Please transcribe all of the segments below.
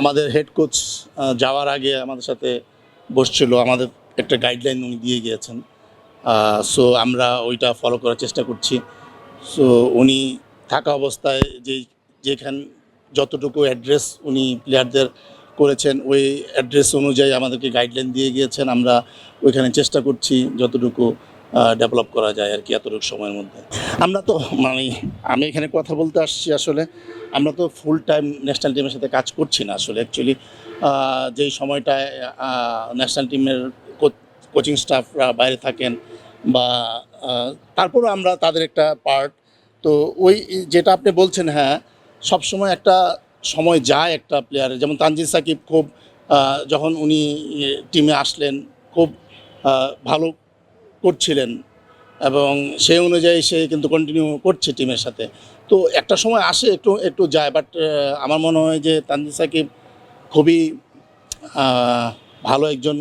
আমাদের head coach যাওয়ার আগে আমাদের সাথে বসছিল। আমাদের একটা গাইডলাইন উনি দিয়ে গিয়েছেন। সো আমরা ওইটা ফলো করার চেষ্টা করছি। সো উনি থাকা অবস্থায় যে, যেখান, যতটুকু অ্যাড্রেস উনি প্লেয়ারদের করেছেন, ওই অ্যাড্রেস অনুযায়ী আমাদেরকে গাইডলাইন দিয়ে গিয়েছেন। আমরা ওইখানে চেষ্টা করছি যতটুকু ডেভেলপ করা যায় আর কি এতটুকু সময়ের মধ্যে। আমরা তো মানে আমি এখানে কথা বলতে আসছি আসলে, আমরা তো ফুল টাইম ন্যাশনাল টিমের সাথে কাজ করছি না আসলে অ্যাকচুয়ালি যেই সময়টায় ন্যাশনাল টিমের কোচিং স্টাফরা বাইরে থাকেন বা তারপরও আমরা তাদের একটা পার্ট তো ওই যেটা আপনি বলছেন হ্যাঁ সবসময় একটা সময় যায় একটা প্লেয়ারের যেমন তানজিদ সাকিব খুব যখন উনি টিমে আসলেন, খুব ভালো করছিলেন এবং সেই অনুযায়ী সে কিন্তু কন্টিনিউ করছে টিমের সাথে। তো একটা সময় আসে একটু একটু যায় বাট আমার মনে হয় যে তানজিদ সাকিব খুবই ভালো একজন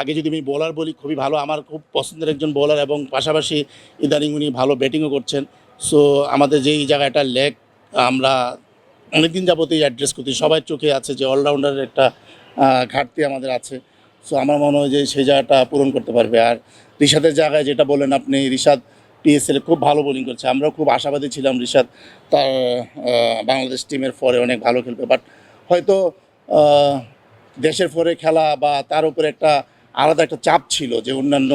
আগে যদি আমি বোলার বলি, খুবই ভালো। আমার খুব পছন্দের একজন বোলার এবং পাশাপাশি ইদানিং উনি ভালো ব্যাটিংও করছেন। সো আমাদের যেই জায়গাটা লেগ আমরা অনেকদিন যাবতই অ্যাড্রেস করছি। সবাই চোখে আছে যে অলরাউন্ডারের একটা ঘাটতি আমাদের আছে। সো আমার মনে হয় যে সেই জায়গাটা পূরণ করতে পারবে। আর রিশাদের জায়গায় যেটা বলেন আপনি, রিশাদ পিএসএল খুব ভালো বোলিং করছে। আমরাও খুব আশাবাদী ছিলাম রিশাদ। তার বাংলাদেশ টিমের ফরে অনেক ভালো খেলবে। বাট হয়তো দেশের ফরে খেলা বা তার উপরে একটা আলাদা একটা চাপ ছিল যে অন্যান্য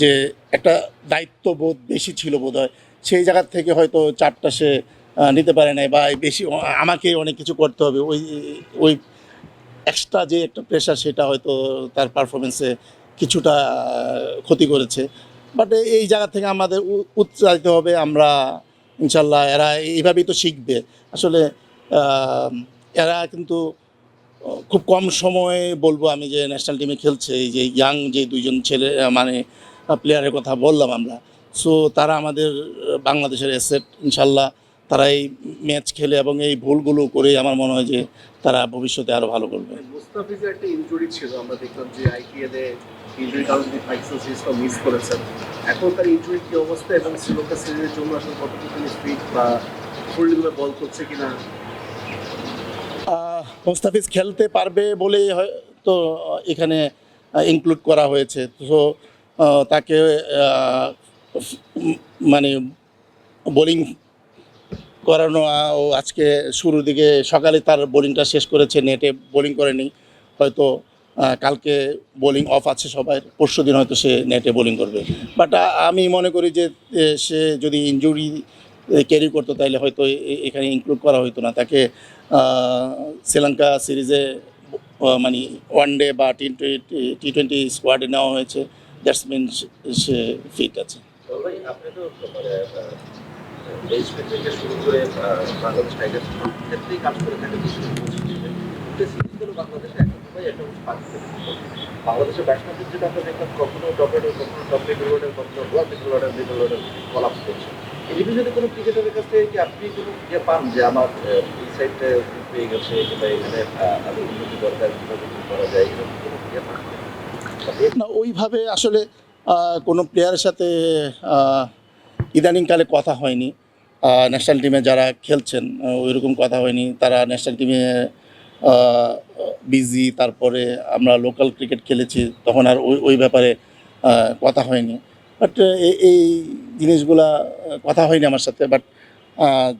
যে একটা দায়িত্ববোধ বেশি ছিল বোধ হয় সেই জায়গার থেকে হয়তো চাপটা সে নিতে পারে নাই বা বেশি, আমাকে অনেক কিছু করতে হবে। ওই ওই এক্সট্রা যে একটা প্রেশার সেটা হয়তো তার পারফরমেন্সে কিছুটা ক্ষতি করেছে। বাট এই জায়গা থেকে আমাদের উৎসাহিত হবে আমরা ইনশাল্লাহ এরা এইভাবেই তো শিখবে। আসলে এরা কিন্তু খুব কম সময়ে বলব আমি যে ন্যাশনাল টিমে খেলছে। এই যে ইয়াং যে দুইজন ছেলে মানে প্লেয়ারের কথা বললাম আমরা। সো তারা আমাদের বাংলাদেশের অ্যাসেট ইনশাল্লাহ তারা এই ম্যাচ খেলে এবং এই ভুলগুলো করে আমার মনে হয় যে তারা ভবিষ্যতে আরও ভালো করবে। মুস্তাফিজের একটা ইনজুরি ছিল আমরা দেখলাম যে আইপিএল ইনজুরি কারণে তিনি পাকিস্তান সিরিজটা মিস করেছেন। এখন তার ইনজুরি কি অবস্থা এবং শ্রীলঙ্কা সিরিজের জন্য আসলে কতটুকু ফিট বা ফুললিভাবে বল করছে কিনা? মোস্তাফিজ খেলতে পারবে বলেই হয়তো এখানে ইনক্লুড করা হয়েছে। তো তাকে মানে বোলিং করানো ও আজকে শুরুর দিকে সকালে তার বোলিংটা শেষ করেছে, নেটে বোলিং করেনি। হয়তো কালকে বোলিং অফ আছে সবাই, পরশু দিন হয়তো সে নেটে বোলিং করবে। বাট আমি মনে করি যে সে যদি ইনজুরি ক্যারি করতো তাহলে হয়তো এখানে ইনক্লুড করা হতো না। তাকে শ্রীলঙ্কা সিরিজে মানে ওয়ান ডে বা টি টোয়েন্টি টি টোয়েন্টি স্কোয়াডে নেওয়া হয়েছে। দ্যাটস মিন সে ফিট আছে। থেকে শুরু করে বাংলাদেশ ক্ষেত্রেই কাজ করে পাকিস্তান বাংলাদেশের আমরা দেখলাম, কখনো টপ কখনো কোনো ক্রিকেটারের থেকে কি ইয়ে পান যে আমার পেয়ে গেছে এখানে ইয়ে ওইভাবে আসলে কোনো প্লেয়ারের সাথে ইদানিংকালে কথা হয়নি। ন্যাশনাল টিমে যারা খেলছেন ওইরকম কথা হয়নি। তারা ন্যাশনাল টিমে বিজি তারপরে আমরা লোকাল ক্রিকেট খেলেছি, তখন আর ওই ওই ব্যাপারে কথা হয়নি। বাট এই জিনিসগুলা কথা হয়নি আমার সাথে। বাট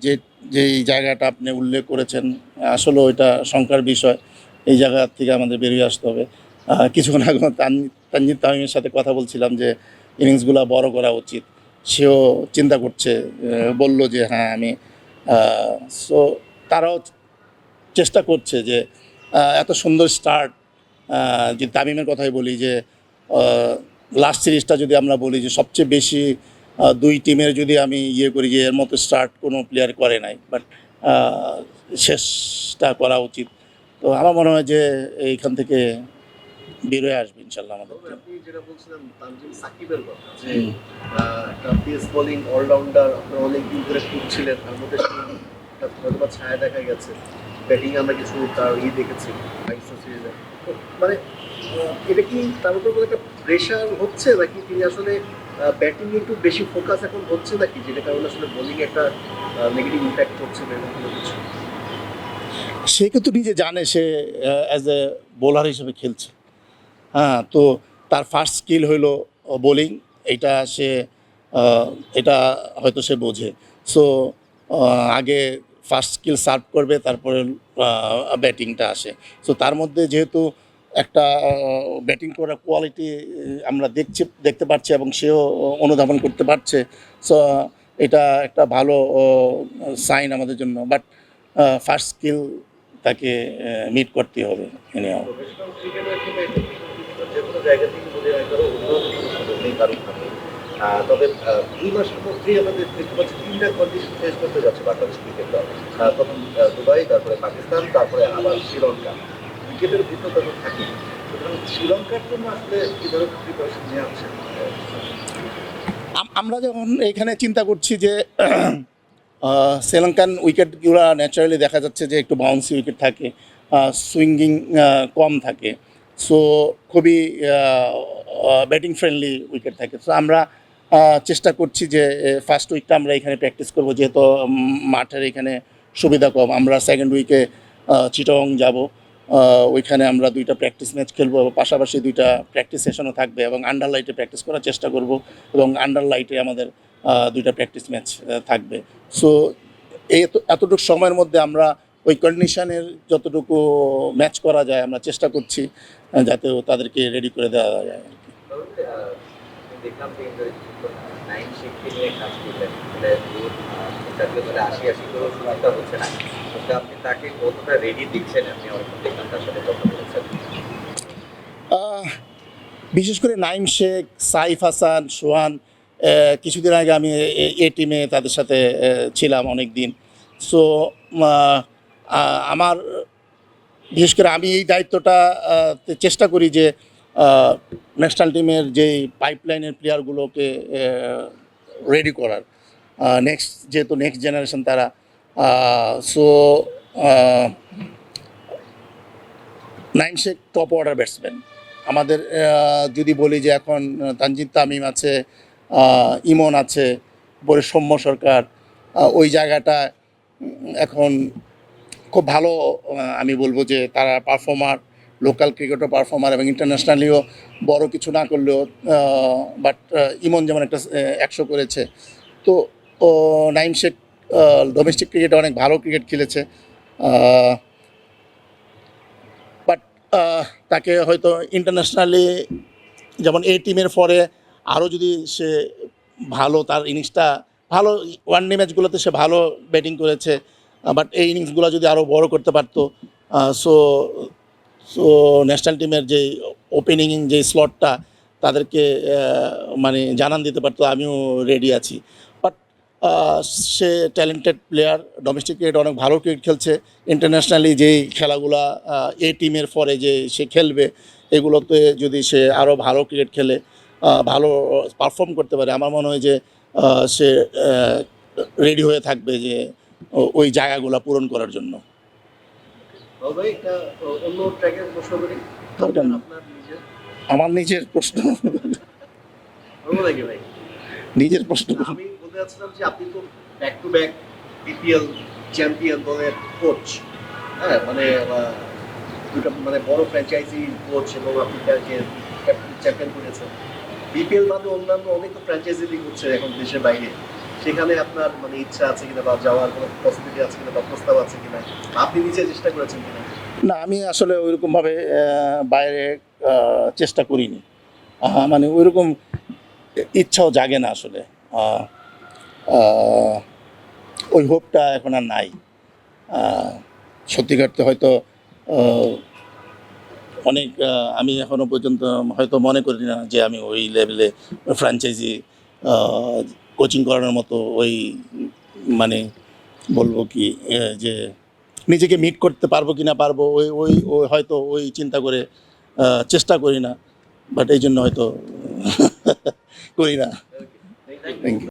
যে, যেই জায়গাটা আপনি উল্লেখ করেছেন আসলে ওইটা শঙ্কার বিষয়। এই জায়গা থেকে আমাদের বেরিয়ে আসতে হবে। কিছুক্ষণ আগে তান- তানজিদ তামিমের সাথে কথা বলছিলাম যে ইনিংসগুলো বড় করা উচিত। সেও চিন্তা করছে বলল যে হ্যাঁ আমি সো তারাও চেষ্টা করছে যে এত সুন্দর স্টার্ট যে তামিমের কথাই বলি যে লাস্ট সিরিজটা যদি আমরা বলি যে সবচেয়ে বেশি দুই টিমের যদি আমি ইয়ে করি যে এর মতো স্টার্ট কোনো প্লেয়ার করে নাই বাট শেষটা করা উচিত। তো আমার মনে হয় যে এইখান থেকে বেরোয় আসবে ইনশাল্লাহ আমাদের যেটা বলছিলেন সাকিবের কথা পেস বোলিং অলরাউন্ডার আপনারা অনেকদিন ধরে খুঁজছিলেন। তার মধ্যে হয়তো ছায়া দেখা গেছে। ব্যাটিং আমরা কিছু তার ই দেখেছি মানে এটা কি তার উপর কোনো একটা প্রেশার হচ্ছে নাকি তিনি আসলে ব্যাটিং একটু বেশি ফোকাস এখন হচ্ছে নাকি, যেটা কারণে আসলে বোলিং একটা নেগেটিভ ইম্প্যাক্ট এরকম কোনো কিছু? সে কিন্তু নিজে জানে সে অ্যাজ এ বোলার হিসেবে খেলছে। হ্যাঁ তো তার ফার্স্ট স্কিল হইল বোলিং এটা সে এটা হয়তো সে বোঝে। সো আগে ফার্স্ট স্কিল সার্ভ করবে, তারপরে ব্যাটিংটা আসে। সো তার মধ্যে যেহেতু একটা ব্যাটিং করার কোয়ালিটি আমরা দেখছি, দেখতে পাচ্ছি এবং সেও অনুধাবন করতে পারছে। সো এটা একটা ভালো সাইন আমাদের জন্য। বাট ফার্স্ট স্কিল তাকে মিট করতে হবে কোনো জায়গা থেকে তবে দুই মাসের মধ্যেই আমাদের দেখতে পাচ্ছি তিনটা কন্ডিশন ফেস করতে যাচ্ছে বাংলাদেশ ক্রিকেট দল। প্রথম দুবাই, তারপরে পাকিস্তান, তারপরে আবার শ্রীলঙ্কা। ক্রিকেটের ভিন্নতা তো থাকে সুতরাং শ্রীলঙ্কার জন্য আসলে কি ধরনের প্রিপারেশন নেওয়া হচ্ছে? আমরা যখন এখানে চিন্তা করছি যে শ্রীলঙ্কান উইকেটগুলো ন্যাচারালি দেখা যাচ্ছে যে একটু বাউন্সি উইকেট থাকে সুইঙ্গিং কম থাকে। সো খুবই ব্যাটিং ফ্রেন্ডলি উইকেট থাকে। সো আমরা চেষ্টা করছি যে ফার্স্ট উইকটা আমরা এখানে প্র্যাকটিস করব, যেহেতু মাঠের এখানে সুবিধা কম। আমরা সেকেন্ড উইকে চিটং যাব। ওইখানে আমরা দুইটা প্র্যাকটিস ম্যাচ খেলব এবং পাশাপাশি দুইটা প্র্যাকটিস সেশনও থাকবে এবং আন্ডার লাইটে প্র্যাকটিস করার চেষ্টা করব এবং আন্ডার লাইটে আমাদের দুইটা প্র্যাকটিস ম্যাচ থাকবে। সো এত- এতটুকু সময়ের মধ্যে আমরা ওই কন্ডিশনের যতটুকু ম্যাচ করা যায়, আমরা চেষ্টা করছি যাতে তাদেরকে রেডি করে দেওয়া যায় আর কি। দেখলাম যে নাইন শিফটে নিয়ে কাজ করলেন। মানে ধরে আশি আশি সুবিধা হচ্ছে না। আপনি তাকে কতটা রেডি দিচ্ছেন আপনি দেখলাম, তার সাথে কথা বলেছেন। বিশেষ করে নাইম শেখ, সাইফ হাসান, সোহান কিছুদিন আগে আমি এ টিমে তাদের সাথে ছিলাম অনেক দিন সো আমার, বিশেষ করে আমি এই দায়িত্বটা চেষ্টা করি যে ন্যাশনাল টিমের যেই পাইপলাইনের প্লেয়ারগুলোকে রেডি করার। নেক্সট যেহেতু নেক্সট জেনারেশন তারা so Naim Sheikh top order batsman আমাদের যদি বলি যে এখন তানজিদ তামিম আছে ইমন আছে, পরে সৌম্য সরকার ওই জায়গাটা এখন খুব ভালো আমি বলব যে তারা পারফর্মার লোকাল ক্রিকেটও পারফর্মার এবং ইন্টারন্যাশনালিও বড় কিছু না করলেও বাট ইমন যেমন একটা একশো করেছে। তো নাইম শেখ ডোমেস্টিক ক্রিকেটে অনেক ভালো ক্রিকেট খেলেছে। বাট তাকে হয়তো ইন্টারন্যাশনালি যেমন এই টিমের পরে আরও যদি সে ভালো তার ইনিংসটা ভালো ওয়ান ডে ম্যাচগুলোতে সে ভালো ব্যাটিং করেছে। বাট এই ইনিংসগুলো যদি আরও বড় করতে পারতো সো ন্যাশনাল টিমের যে ওপেনিং যে স্লটটা তাদেরকে মানে জানান দিতে পারতো, আমিও রেডি আছি। বাট সে ট্যালেন্টেড প্লেয়ার ডোমেস্টিক ক্রিকেট অনেক ভালো ক্রিকেট খেলছে। ইন্টারন্যাশনালি যেই খেলাগুলা এ টিমের পরে যে সে খেলবে, এগুলোতে যদি সে আরও ভালো ক্রিকেট খেলে ভালো পারফর্ম করতে পারে, আমার মনে হয় যে সে রেডি হয়ে থাকবে যে ওই জায়গাগুলো পূরণ করার জন্য। দরকার নিজের? আমার নিজের প্রশ্ন। নিজের প্রশ্ন। আমি বলতে চাচ্ছিলাম যে আপনি তো back to back BPL champion দলের কোচ হ্যাঁ মানে দুটো মানে বড় ফ্র্যাঞ্চাইজি কোচ এবং আপনি তাকে চ্যাম্পিয়ন করেছেন। বিপিএল বাদে অন্যান্য অনেক তো ফ্র্যাঞ্চাইজি লিগ হচ্ছে এখন দেশের বাইরে। সেখানে আপনার মানে ইচ্ছা আছে কিনা বা যাওয়ার কোনো পসিবিলিটি আছে কিনা বা প্রস্তাব আছে কিনা? আপনি নিজে চেষ্টা করেছেন কিনা? না আমি আসলে ওইরকমভাবে বাইরে চেষ্টা করিনি। মানে ওইরকম ইচ্ছাও জাগে না আসলে। ওই হোপটা এখন আর নাই। আহ, সত্যিকারতে হয়তো অনেক আমি এখনও পর্যন্ত হয়তো মনে করি না যে আমি ওই লেভেলে ফ্র্যাঞ্চাইজি কোচিং করানোর মতো ওই মানে বলব কি যে নিজেকে মিট করতে পারব কি না পারব ওই ওই ওই হয়তো ওই চিন্তা করে চেষ্টা করি না বাট এই জন্য হয়তো করি না। Thank you